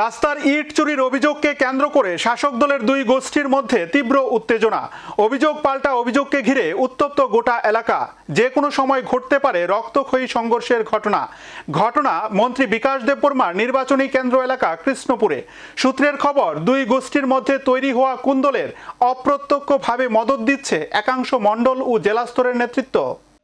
রাস্তার ইট চুরির অভিযোগকে কেন্দ্র করে শাসক দলের দুই গোষ্ঠীর মধ্যে তীব্র উত্তেজনা। অভিযোগ পাল্টা অভিযোগকে ঘিরে উত্তপ্ত গোটা এলাকা। যে কোনো সময় ঘটতে পারে রক্তক্ষয়ী সংঘর্ষের ঘটনা। ঘটনা মন্ত্রী বিকাশ দেববর্মার নির্বাচনী কেন্দ্র এলাকা কৃষ্ণপুরে। সূত্রের খবর, দুই গোষ্ঠীর মধ্যে তৈরি হওয়া কুন্দলের অপ্রত্যক্ষভাবে মদত দিচ্ছে একাংশ মণ্ডল ও জেলা স্তরের নেতৃত্ব।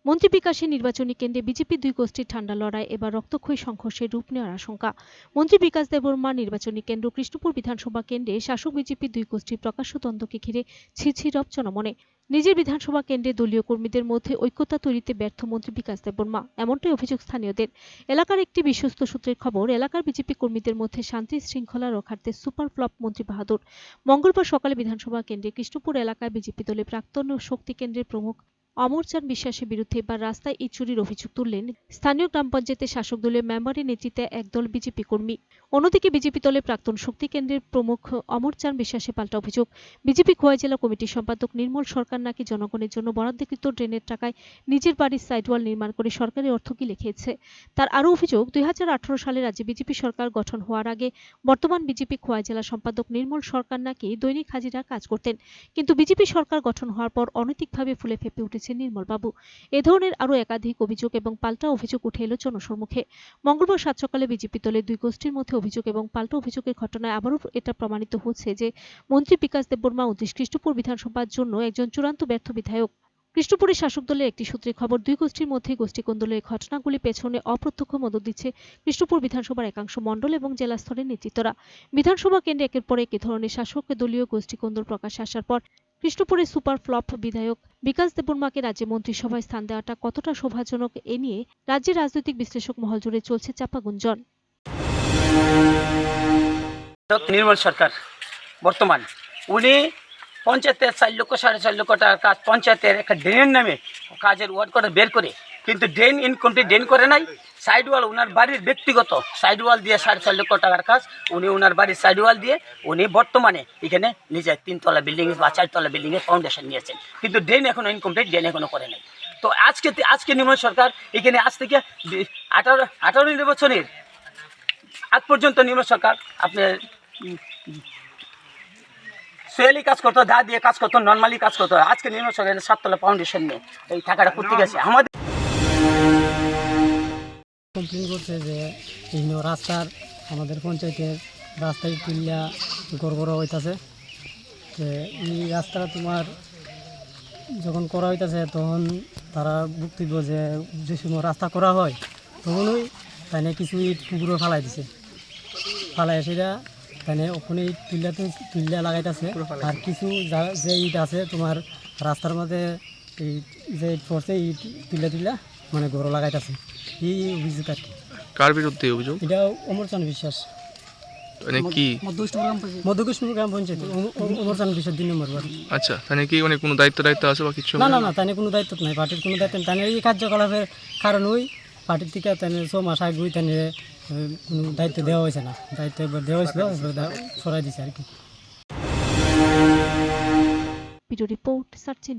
মন্ত্রী বিকাশের নির্বাচনী কেন্দ্রে বিজেপি দুই গোষ্ঠীর ঠান্ডা লড়াই, এবার রক্তক্ষয়ী সংঘর্ষের রূপ নেওয়ার আশঙ্কা। মন্ত্রী বিকাশ দেববর্মা নির্বাচনী কেন্দ্র কৃষ্ণপুর বিধানসভা কেন্দ্রে শাসক বিজেপি দুই গোষ্ঠীর প্রকাশ্য দ্বন্দ্বকে ঘিরে ছিছি জনমনে নিজের বিধানসভা কেন্দ্রে দলীয় কর্মীদের মধ্যে ঐক্যতা তৈরিতে ব্যর্থ মন্ত্রী বিকাশ দেববর্মা, এমনটাই অভিযোগ স্থানীয়দের। এলাকার একটি বিশ্বস্ত সূত্রের খবর, এলাকার বিজেপি কর্মীদের মধ্যে শান্তি শৃঙ্খলা রক্ষার্থে সুপার ফ্লপ মন্ত্রী বাহাদুর। মঙ্গলবার সকালে বিধানসভা কেন্দ্রে কৃষ্ণপুর এলাকায় বিজেপি দলের প্রাক্তন শক্তি কেন্দ্রের প্রমুখ অমরচাঁদ বিশ্বাসের বিরুদ্ধে এবার রাস্তায় ইট চুরির অভিযোগ তুললেন স্থানীয় গ্রাম পঞ্চায়েতের শাসক দলীয় মেম্বারের নেতৃত্বে একদল বিজেপি কর্মী। অন্যদিকে বিজেপি দলের প্রাক্তন শক্তি কেন্দ্রের প্রমুখ অমরচাঁদ বিশ্বাসের পাল্টা অভিযোগ। বিজেপি খোয়াই জেলা কমিটির সম্পাদক নির্মল সরকার নাকি জনগণের জন্য বরাদ্দকৃত ড্রেনের টাকায় নিজের বাড়ির সাইডওয়াল নির্মাণ করে সরকারি অর্থ কি লিখেছে? তার আরও অভিযোগ, দুই হাজার আঠারো সালে রাজ্যে বিজেপি সরকার গঠন হওয়ার আগে বর্তমান বিজেপি খোয়াই জেলা সম্পাদক নির্মল সরকার নাকি দৈনিক হাজিরা কাজ করতেন। কিন্তু বিজেপি সরকার গঠন হওয়ার পর অনৈতিকভাবে ফুলে ফেপে উঠেছে নির্মলবাবু। এ ধরনের আরও একাধিক অভিযোগ এবং পাল্টা অভিযোগ উঠে এলো জনসম্মুখে। মঙ্গলবার সাত সকালে বিজেপি দলের দুই গোষ্ঠীর মধ্যে অভিযোগ এবং পাল্টা অভিযোগের ঘটনায় আবারও এটা প্রমাণিত হচ্ছে যে, মন্ত্রী বিকাশ দেববর্মা উদ্দেশ কৃষ্ণপুর বিধানসভার জন্য একজন চূড়ান্ত ব্যর্থ বিধায়ক। কৃষ্ণপুরের শাসক দলের একটি সূত্রে খবর, দুই গোষ্ঠীর মধ্যে গোষ্ঠী কোন্দলের ঘটনাগুলি পেছনে অপ্রত্যক্ষ মদত দিচ্ছে কৃষ্ণপুর বিধানসভার একাংশ মণ্ডল এবং জেলা স্তরের নেতৃত্বরা। বিধানসভা কেন্দ্রে একের পর এক ধরনের শাসক দলীয় গোষ্ঠী কোন্দল প্রকাশ্যে আসার পর কৃষ্ণপুরের সুপার ফ্লপ বিধায়ক বিকাশ দেববর্মাকে রাজ্যে মন্ত্রিসভায় স্থান দেওয়াটা কতটা শোভাজনক এ নিয়ে রাজ্যের রাজনৈতিক বিশ্লেষক মহল জুড়ে চলছে চাপা গুঞ্জন। নির্মল সরকার, বর্তমান। উনি পঞ্চায়েতের চার লক্ষ, সাড়ে চার লক্ষ টাকার কাজ, পঞ্চায়েতের একটা ড্রেনের নামে কাজের ওয়ার্ড করে বের করে, কিন্তু ড্রেন ইনকমপ্লিট ড্রেন করে নাই। সাইড ওয়াল ওনার বাড়ির ব্যক্তিগত সাইড ওয়াল দিয়ে সাড়ে চার লক্ষ টাকার কাজ, উনি ওনার বাড়ির সাইড ওয়াল দিয়ে উনি বর্তমানে এখানে নিজের তিনতলা বিল্ডিং বা চারতলা বিল্ডিংয়ের ফাউন্ডেশন নিয়েছেন। কিন্তু ড্রেন এখনও ইনকমপ্লিট ড্রেন এখনও করে নাই। তো আজকে আজকে নির্মল সরকার এখানে আজ থেকে আঠারো আঠারো নির্বাচনের আজ পর্যন্ত নির্মল সরকার আপনার সোয়ালি কাজ করতো, দা দিয়ে কাজ করতো, নর্মালি কাজ করতো। আজকে নির্মল সরকারের সাততলা ফাউন্ডেশন নিয়ে এই টাকাটা করতে গেছে। আমাদের কমপ্লেন করছে যে বিভিন্ন রাস্তার আমাদের পঞ্চায়েতের রাস্তায় তুলিয়া গড়বড় হইতাছে। যে এই রাস্তাটা তোমার যখন করা হইতাছে তখন তারা বক্তব্য যে যে সময় রাস্তা করা হয় তখনই তাই কিছু ইট পুকুরে ফালাই দিছে। ফালাই সেটা তাই ওখানে ইট তুলিয়াতে তুলিয়া লাগাইতেছে। আর কিছু যা- যে ইট আছে তোমার রাস্তার মধ্যে এই যে ইট পড়ছে, ইট তুলিয়া তুলিয়া মানে গড় লাগাইতেছে। এই অভিযোগ আর কি? কার বিরুদ্ধে অভিযোগ? এটা অমরচান বিশ্বাস। মানে কি? মধ্যকৃষ্ণপুর গ্রাম পঞ্চায়েত। অম- অম- অমরচান বিশ্বাস দুই নম্বর বাড়ি আচ্ছা তাহলে কি মানে কোনো দায়িত্ব দায়িত্ব আছে বা কিছু? না না না কোনো দায়িত্ব নাই। পার্টির কোনো দায়িত্ব নেই। এই কার্যকলাপের কারণ ওই পার্টির থেকে ছ মাস আগে ওই কোনো দায়িত্ব দেওয়া হয়েছে না। দায়িত্ব একবার দেওয়া হয়েছিল সরাই দিছে আর কি। Video report search